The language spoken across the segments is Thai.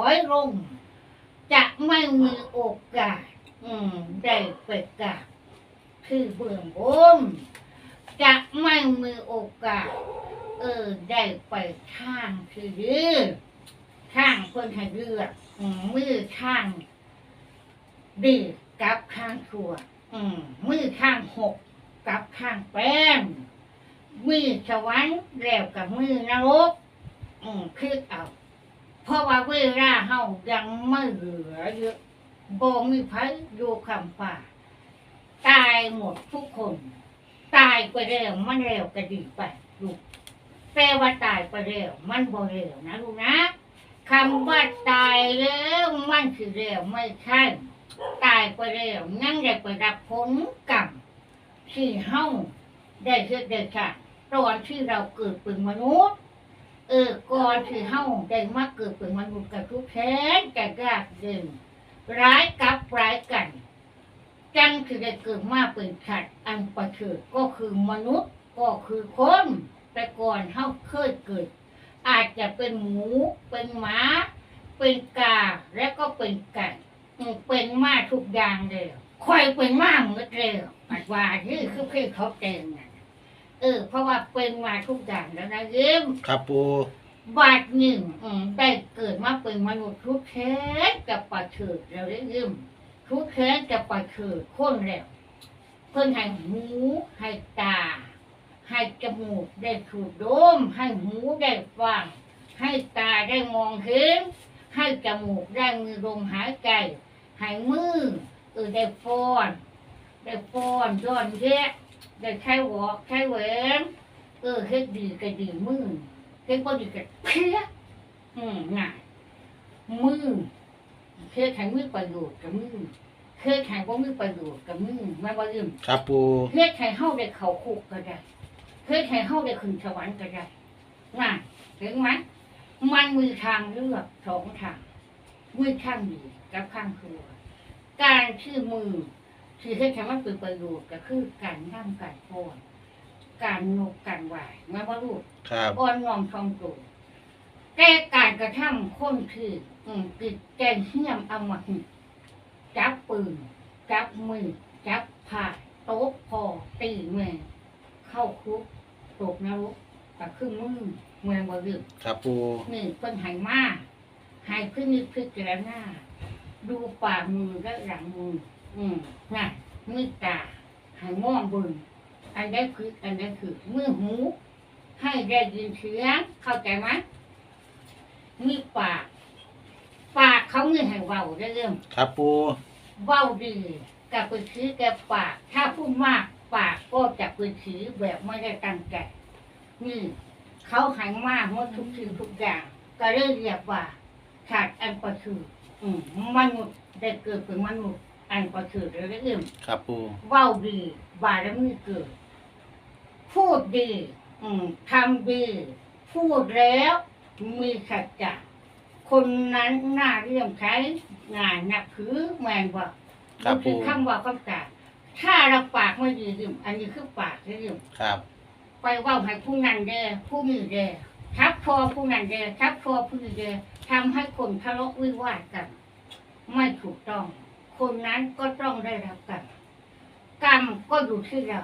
อยลงจะไม่มีโอกาส อืมได้ไปกับคือเบื้องบนจะไม่มีโอกาส เออได้ไปข้างคือยือข้างคนให้เลือกมือข้างดีกับข้างชัวอืมือข้างหกกับข้างแป้งมือสวรรค์แล้วกับมือนรกอืมคิดเอา เพราะว่าเวลาเฮายังไม่เหลือเยอะบ่มีไผอยู่คำป่า ตายหมดทุกคน ตายไปแล้วมันแล้วก็ดีไปลูกแต่ว่าตายไปแล้วมันบ่แล้วนะลูกนะคำว่าตายแล้วมันคือแล้วไม่ใช่ ตายไปแล้วนั่งได้ไปรับผลกรรมที่เฮาได้เฮ็ดได้ค่ะตอนที่เราเกิดเป็นมนุษย์ ก่อนที่เฮาได้มาเกิดเป็นมนุษย์กับทุกข์แค้นกับยากเดินร้ายกับร้ายกัน จังที่ได้เกิดมาเป็นขัดอันประเสริฐก็คือมนุษย์ก็คือคน แต่ก่อนเฮาเคยเกิด อาจจะเป็นหมู เป็นหมา เป็นกาและก็เป็นไก่เป็นมาทุกอย่างเลยคอยเป็นมาเหมดเลยปัดว่านี่คือเพื่อเขาเต็งน่ะเออ เพราะว่าเป็นมาทุกอย่างแล้วนะยิ้มครับปู บาทหนึ่งอืมได้เกิดมาเป็นมนุษย์ทุกแค้นกับปะเถิดแล้วได้ยืมทุกแค้นกับปะเถิดคนแล้วเพิ่นให้หูให้ตา ให้จมูกได้ถูดดม ให้หูได้ฟัง ให้ตาได้มองเห็น ให้จมูกได้มีลมหายใจ ให้มือเออได้ฟ้อน ได้ฟ้อนย้อนแยะได้ใช้หวอกใช้แหวนเออเฮ็ดดีก็ดีมือ เฮ็ดบ่ดีก็เพี้ยอืมง่ายมือเฮ็ดให้มือประโยชน์กับมือเฮ็ดให้บ่มีประโยชน์กับมือแม่นบ่ลืมครับปูเฮ็ดให้เฮาได้เข้าคุกก็ได้เฮ็ดให้เฮาได้ขึ้นสวรรค์ก็ได้ง่ายถึงไหมมันมีทางเลือกสองทางมือข้างดีกับข้างชั่วการที่มือที่เฮ็ดให้มันเป็นประโยชน์ก็คือการนั่งการฟ้อน การนกการไหวแม่นบ่ลูกครับอ่อนน้อมทองตัวแต่การกระทำคนคือ อืมติดแกงเหี้ยมเอามาหึจับปืน จับมือ จับผ่าโต๊ะพอตีแม่เข้าคุกตกนรกกับขึ้นมือเมืองบริบครับปูนี่เพิ่นใหายมาใหายขึ้นนิดพิจารณาดูป่ากมือและหลังมือ อืมน่ะมือตาใหายมองเบึง อันได้คืออันได้คือมือหู ให้ได้ยินเสียงเข้าใจไหมมีปาก ปากเขามีให้เว้าได้เรื่องครับปูเว้าดีกับเป็นชีแกปาก ถ้าพูดมาก ปากก็จะเป็นชีแบบไม่ได้ตั้งใจนี่เขาใหายมากหมดทุกสิ่งทุกอย่าง ก็เลยเรียกว่าขาดอันประเสริฐอืมมนุษย์ได้เกิดเป็นมนุษย์อันประเสริฐแล้วได้เรื่องครับปูเว้าดีบารมีเกิด พูดดี อืมทำดี พูดแล้วมีสัจจะคนนั้นน่าเรียมใช้งานนับถือแมนว่าครับคืปูอคำว่าคำจาถ้าเราปากไม่ดียืมอันนี้คือปากยืมครับไปเว่าให้ผู้นั้นแดผู้นี้แดทับคอผู้นั้นแดทับคอผู้นี้แดทำให้คนทะเลาะวิวาทกัน ไม่ถูกต้อง คนนั้นก็ต้องได้รับกรรมกรรมก็อยู่ที่เรา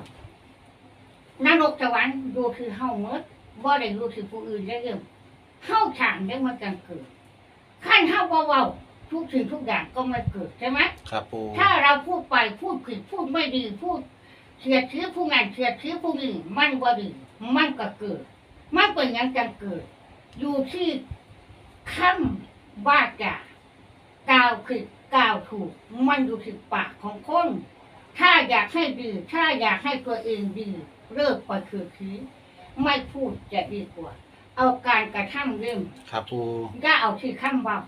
นรกสวรรค์อยู่ที่เฮาเมื่อบ่ได้อยู่ที่ผู้อื่นได้เรื่องเฮาฉางได้มากันเกิดขั้นเฮาเบาๆทุกสิ่งทุกอย่างก็ไม่เกิดใช่ไหมครับปูถ้าเราพูดไปพูดผิดพูดไม่ดีพูดเสียดชื้อผู้งานเสียดชื้อผู้นี้มันบ่ดีมันก็เกิด มันเป็นอย่างจังเกิด อยู่ที่คำว่าจากล่าวผิดกล่าวถูก มันอยู่ที่ปากของคน ถ้าอยากให้ดี ถ้าอยากให้ตัวเองดี เลิกไปคือทีไม่พูดจะดีกว่า เอาการกระทำเริ่มครับปูอย่าเอาที่คำเว่า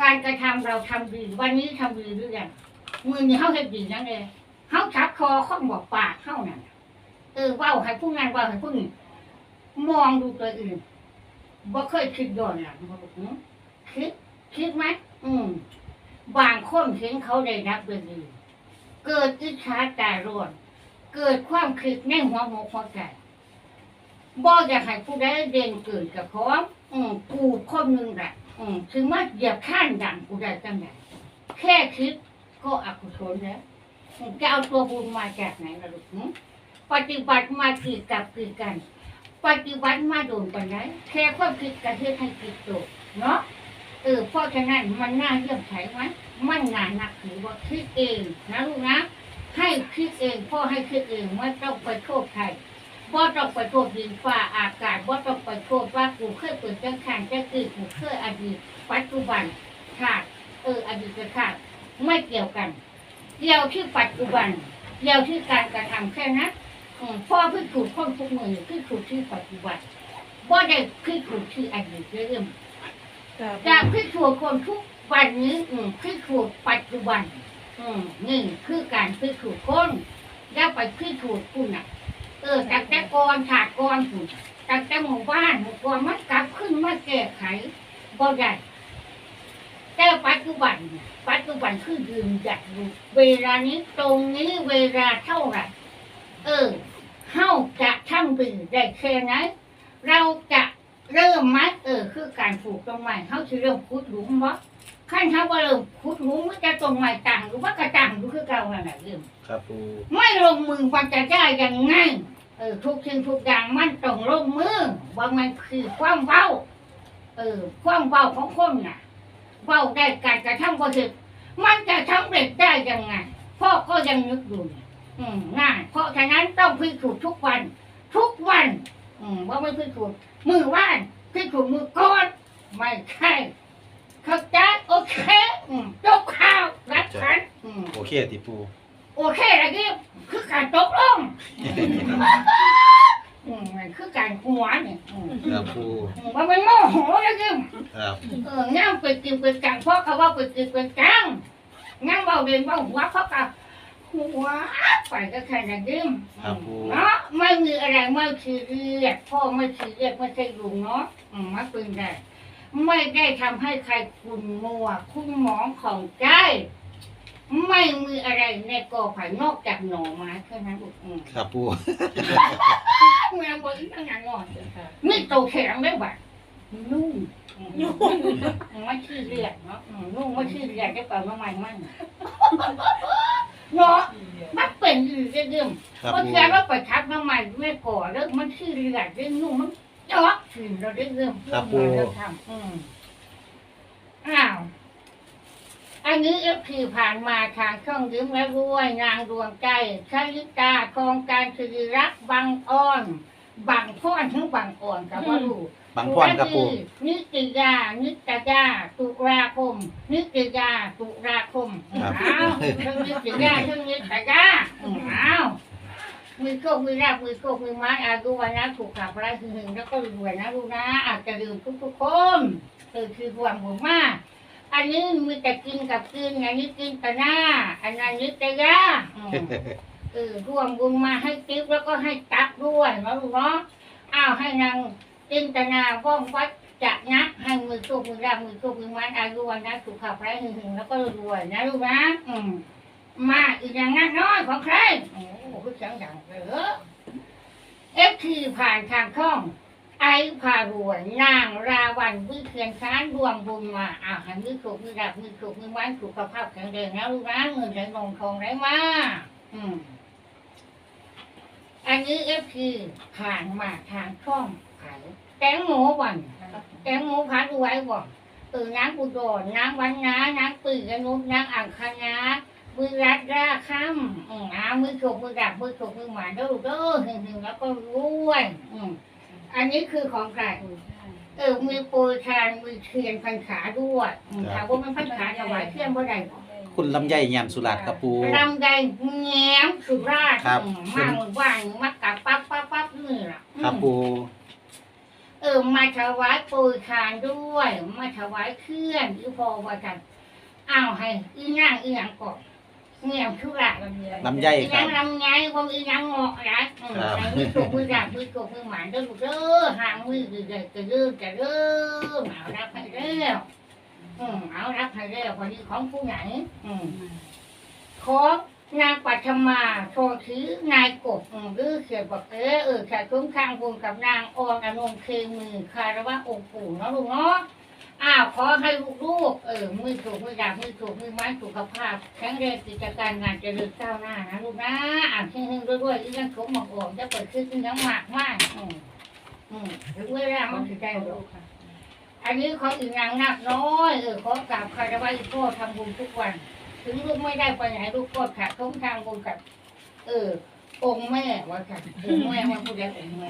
การกระทำเราทำดีวันนี้ทำดีหรือยังมือนี้เขาเห็นดีนั่นเลยเขาชักคอเขาบอกปากเขานั่นเออเว่าให้ผู้งานเว่าให้ผู้นี้มองดูตัวอื่นบ่เคยคิดย้อนหลังบ่ลูกหึคิดคิดไหมอืมบางคนเห็นเขาได้รับด้วยดีเกิดอิจฉาตาร้อน เกิดความคิดในหัวหมกหัวใจบ่อยากให้ผู้ใดเด่นเกินกับพร้อมอืมกูคนหนึ่งแหละอืมถึงว่าเหยียบข้านดังกูได้จังไงแค่คิดก็อกุศลแล้วจะเอาตัวบุญมาจากไหนล่ะลูกหึปฏิบัติมากี่กับกี่กัน ปฏิบัติมาโดนปันไหนแค่ความคิดกระเทือนให้คิดตกเนาะเออเพราะฉะนั้นมันน่าเยี่ยมใช้ไหมมันน่านักถือว่าคิดเองนะลูกนะ ให้คิดเองพ่อให้คิดเองไม่ต้องไปโทษใครบ่ต้องไปโทษดินฟ้าอากาศบ่ต้องไปโทษว่ากูเคยเปิดจังขันจะคือกูเคยอดีตปัจจุบันขาดเอออดีตกับขาดไม่เกี่ยวกันเกี่ยวที่ปัจจุบันเกี่ยวที่การกระทำแค่นั้นอืมพ่อเพิ่งถูกคนทุกมือคือถูกที่ปัจจุบันบ่ได้คือถูกที่อดีตเรื่องจะพิสูจน์คนทุกวันนี้อืมพิสูจน์ปัจจุบัน อืมนี่งคือการพิสูจน์คนอย่าไปพิสูจน์คุณน่ะ เออจากแต่กรฉากกรคุณจากแต่หมู่บ้านหมู่กรมันกลับขึ้นมาแก้ไขบ่ได้แต่ปัจจุบันเนี่ยปัจจุบันคือยืนหยัดอยู่เวลานี้ตรงนี้เวลาเท่าไหร่เออเฮาจะทำดีได้แค่ไหนเราจะเริ่มมัดเออคือการปลูกต้นไม้เฮาสิเริ่มขุดหลุมบ่ ขั้นเขาว่าเริ่มขุดหลุมมันจะต้นไม้ต่างหรือว่ากระตังอยู่คือเก่านั่นแหละเริ่มครับปูไม่ลงมือมันจะได้ยังไงเออทุกสิ่งทุกอย่างมันต้องลงมือว่ามันคือความเว้าเออความเว้าของคนน่ะเว้าได้การกระทำก็คือมันจะทำเร็จได้ยังไงพ่อก็ยังนึกอยู่เนี่ยอืมง่ายเพราะฉะนั้นต้องพิสูจน์ทุกวัน ทุกวัน อืมว่าไม่พิสูจน์มือว่านพิสูจน์มือก้อนไม่ใช่ เข้าใจโอเคอืมจบข่าวรับขันอืมโอเคติปูโอเคแล้วนี่คือการตกลงอืมมันคือการหัวเนี่ยอืมครับปูอืมว่ามันโมโหแล้วนี่ครับเอองั้นไปกินไปกังเพราะเขาว่าไปกินไปกังงั้นเบาเรียนเบาหัวเพราะกับหัวไปก็แค่นั้นเองเนาะไม่มีอะไรไม่คือเรียกพ่อไม่คือเรียกไม่ใช่ลุงเนาะอืมมาเป็นได้ ไม่ได้ทำให้ใครคุณมัว คุณหมองของใจ ไม่มีอะไรในกอไผ่นอกจากหน่อไม้แค่นั้นลูกอืมครับปูเมื่อบอกอีกตั้งงานงอนไม่โตแข็งได้แบบนุ่มนุ่มไม่ชื่อเรียกเนาะอืมนุ่มไม่ชื่อเรียกได้เปล่าน้ำมันมันเนาะมันเป็นอยู่เรื่องครับเพราะปู แค่ว่าไปทับน้ำมันไม่ก่อเรื่องมันชื่อเรียกเรื่องนุ่มมัน เจาะถึงเราได้เรื่องเรื่องมาเรื่องทำอืมอ้าว อันนี้เอฟพีผ่านมาทางช่องยิ้มและรวยนางดวงใจชลิตาโครงการสิริรักษ์บางอ้อนบางพ่อนทั้งบางอ่อนกับว่าลูก บางพรครับปูนิติยา นิตยา ตุลาคม นิตยา ตุลาคมครับอ้าวทั้งนิตยาทั้งนิตยาอ้าว มือโชคมือราบมือโชคมือไม้อาดูวันนะถูกขับไล่หึงๆแล้วก็รวยนะลูกนะอาจจะลืมทุกๆคนเออคือห่วงผมมาก อันนี้มีแต่กินกับกินอันนี้กินแต่หน้า อันนั้นนิตยาอืมเออรวมบุญมาให้ติ๊บแล้วก็ให้ตักด้วยนะลูกเนาะอ้าวให้นางจินตนาว่องวัดจะนะให้มือโชคมือราบมือโชคมือมันอายุวันนะสุขภาพแรงหึงๆแล้วก็รวยนะลูกนะอืม มาอีกอย่างนั้นน้อยของใครโอ้โหคือเสียงดังเลยเหรอเอฟทีผ่านทางช่อง ไอ้พารวยนางราวันวิเทียนค้านรวมบุญมาอ้าวมือโชคมือราบมือโชคมือมันสุขภาพแข็งแรงนะลูกนะเงินไหลนองทองไหลมาอืมอันนี้เอฟพีผ่านมาทางช่องขายแตงโมวันแตงโมพัดไว้บ่เออน้ำอุดรน้ำวันน้าน้ำปืนกนุกน้ำอ่างคณะ มือรัดราค่ำอืมอ้ามือโฉกมือดับมือโฉกมือหมาเด้อเด้อหึงหึงแล้วก็รวยอืมอันนี้คือของใครเออมีโปรยทานมีเทียนพันขาด้วยอืมถามว่ามันพันขาถวายเทียนบ่ได้บ่คุณลำไยแยมสุรัตน์ครับปู ลำไยแง้มสุราษฎร์ครับ อืมมาหมู่บ้านมากับปั๊บปั๊บปั๊บนี่ล่ะครับอืมปู เออมาถวายปูทานด้วย มาถวายเคลื่อนอีพอว่ากันอ้าวให้อีนางอีหยังก่อน แง้มสุราษฎร์ลำไยอีครันาบงลำไยว่าอีนางเงาะนะอืมครับแต่มือถูกมือดับมือถูกมือหมานเด้อลูกเด้อห่างมือเดือดจะเริ่มจะเริ่มเอารับให้แล้วอืมเอารับให้แล้วพอดีของผู้ไหนอืม ขอนางปัทมาโทถือนายกบอืมหรือเขียนบอกเออเออขาดคุ้มข้างบุญกับนางออนอนงเคมือคารวะองค์ปู่เนาะลูกเนาะ อ้าวขอให้ลูกๆเออมือถูกมือดาบมือถูกมือไม้สุขภาพแข็งแรงกิจการงานเจริญก้าวหน้านะลูกนะอ่านเฮงๆด้วยๆอีกยังเขาหมอกออกจะเปิดขึ้นอีกยังมากมากอืมอืมถึงเวลามันถึงใจลูกอันนี้เขาอีกนางนักน้อยเออขอกราบคารวะอีพ่อทำบุญทุกวัน ถึงลูกไม่ได้ไปไหนลูกก็ขาดท้องทางบุญกับ เออองค์แม่ว่าค่ะองค์แม่ว่าผู้ใดองค์แม่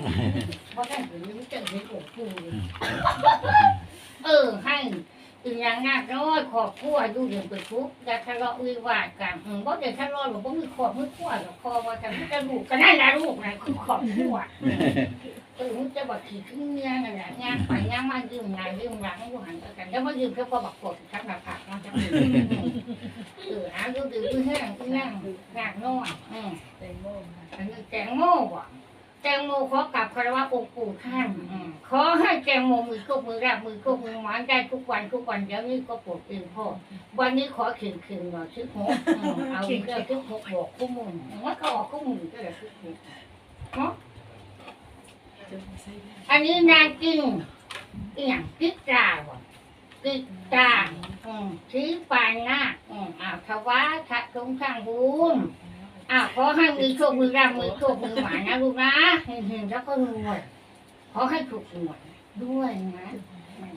เพราะท่านถึงรู้จักเห็นองค์ปู่ เออให้อีกนางนักน้อยขอบครัวดูเรื่องไปทุกอย่าทะเลาะวิวาทกันอืมเพราะเดี๋ยวทะเลาะหรอกเพราะมีขอบมือขวหรอกคอว่าจะมีกระดูกก็นั่นนะลูกนะคือขอบครัวเออมึงจะบอกขี่ขึ้นเงี้ยนั่นแหละงานไปงานมายืมงานยืมหลังอยู่หันกันแล้วมายืมแค่พอบักกดทักหน้าผากมันจะเออหาดูดูดูแห้งดูนั่งงานน้อยอืมแตงโมอันนี้แตงโมว่ะ แตงโมขอกลับคารวะองค์ปู่ท่านอืมขอให้แตงโมมือก็มือรับมือก็มือหมานได้ทุกวันทุกวันเดี๋ยวนี้ก็ปวดเองพ่อวันนี้ขอเข่งเข่งหน่อยชิบหกอืมเอาเรื่องชิบหกบอกคู่มือว่าเขาออกคู่มือก็เลยชิบหกเนาะจะไม่ใช่แม่อันนี้นางกินอหย่างกิกตราบ่กิกตราอืมชี้ปานหน้าอืมอ้าวถวายพระสงฆ์ข้างบุญ อ้าวขอให้มือโชคมือร่ำมือโชคมือหมานะลูกนะเฮงๆแล้วก็รวยขอให้ถูกหวยด้วยนะอืม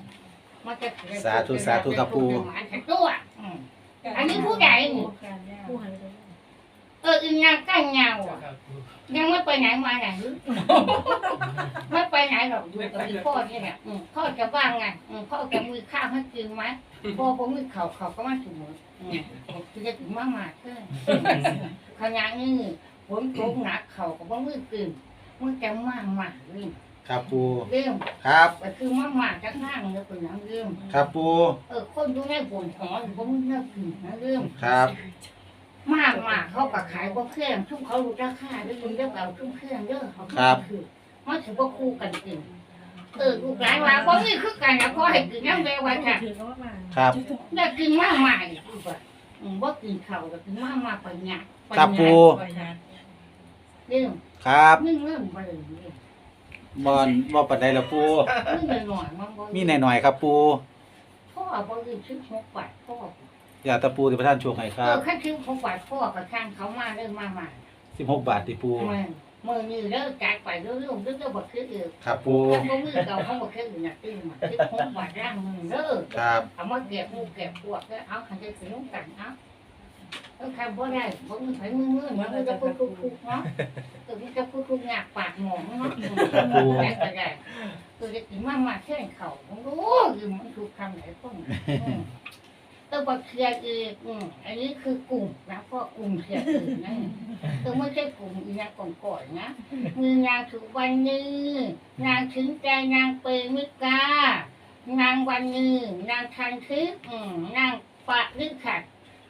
มันจะเกิดสาธุสาธุครับปู่ หมาทั้งตัวอืมอันนี้ผู้ใหญ่นี่ ผู้ให้ได้เอออีนางก้านเงาอะ ยังไม่ไปไหนมาไหนไม่ไปไหนหรอกอยู่กับอีพ่อนี่แหละอืมพ่อจะว่างไงอืมพ่อจะมือข้าวให้กินไหมพ่อผมมือเข่าเขาก็มาถึงหมดอืมคือจะถึงมากมาเท่าขณะนี้ฝนตกหนักเขาก็บ่มือกินมือจะมากมากนี่ครับปูเรื่องครับก็คือมากมากจักนั่งแล้วเป็นน้ำเรื่องครับปูเออคนดูในฝนหอนผมมือเนื้อกินนะเรื่องครับ มากมากเขาก็ขายบ่เครื่องชุ่มเขารู้ราคาด้วยคุณเด้อเอาชุ่มเครื่องเด้อเขาคือมันถือว่าคู่กันจริงเออลูกหลานว่าบ่มีคือกันนะขอให้กินน้ำแดงไว้ค่ะถือว่ามาครับ ได้กินมากมายคือว่าอืมบ่กินข้าวก็กินมากมากไปหยัดไปครับหปูยัดปล่อยยานเรื่องครับมึงเริ่มบ่เลยเรื่องบอนบ่ปันใดละปูมึงหน่อยๆมันบ่มีหน่อยๆครับปูพ่อบ่ลืมซื้อหกบาทพ่ออ ยากตะปูที่ประธานโชคให้คเอรัอบคันซื้อหกบาทพ่อก็ข้างเขามาเริ่มมาใหม่16 บาทที่ปู มื้อมื้อนี้เด้อจ่ายไปเรื่อยๆเรื่อยๆบ่คืออีกครับปู ถ้าบ่มือเก่าเขาบ่เคยอยู่น่ะตื้อมาคิดคงว่าร่างมือเด้อครับ เอามาเก็บหมูเก็บพวกแล้วเอาคันจะสิลงกันเอาเออคันบ่ได้บ่มีไผมือมือมันก็จะพูดทุกๆเนาะเออมันจะพูดทุกอยากปากหมองเนาะอืมแต่ก็ได้คือจะกินมามาแค่เขาบ่รู้อยู่มันถูกทำไหนคนอืม เออบ่เคลียร์อีกอืมอันนี้คือกลุ่มนะเพราะกลุ่มเคลียร์อื่นนะเออไม่ใช่กลุ่มอีนางก่อนๆนะมือนางถูกวันนี้นางถึงใจนางเปรมิกานางวันนี้นางทันทึกอืมนางปะลึกขัด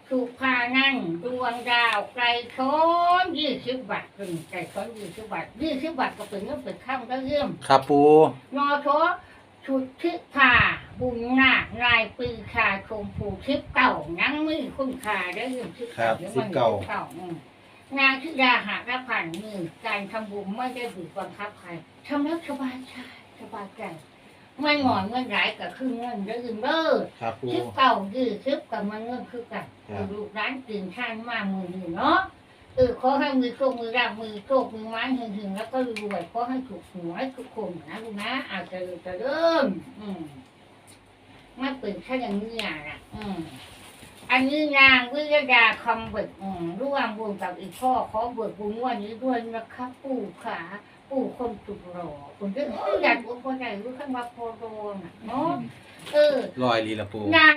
สุภานั่นดวงดาวไกลช้อนยี่สิบบาทเป็นไก่ช้อนยี่สิบบาทยี่สิบบาทก็เป็นเงินเป็นข้ามก็เริ่มครับปู นอทอ ชุดทิพาบุญนาคนายปือคาชมพูทิพเก่านังมือคุณคาได้ยินทิพครับเดี๋ยวสิมันเก่าเก่า อืมนางธิดาหากระผ่านมือการทำบุญไม่ได้บีบบังคับใครทำแล้วสบายใจสบายใจไม่หงอนเงินไหลกับคือเงินเด้ออื่นเด้อ ครับปู คลิปเก่ายือคลิปกับมันเงินคือกันครับ ลูกร้านตื่นท่านมามือหนึ่งเนาะ เออขอให้มือโชคมือราบมือโชคมือไม้หึงหึงๆแล้วก็รวยขอให้ถูกหวยทุกคนนะลูกนะอาจจะจะเริ่ม อืมไม่เป็นแค่อย่างนี้อะ อืมอันนี้นางวิยดาคำเบิกอืมร่วมบุญกับอีกพ่อขอเบิกบุญวันนี้ด้วยนะครับปู่ขาปู่คนสุดหล่อคุณเรื่องอยากบุญคนไหนรู้ข้างมาโพโรน่ะเนาะเออลอยลีละปูนาง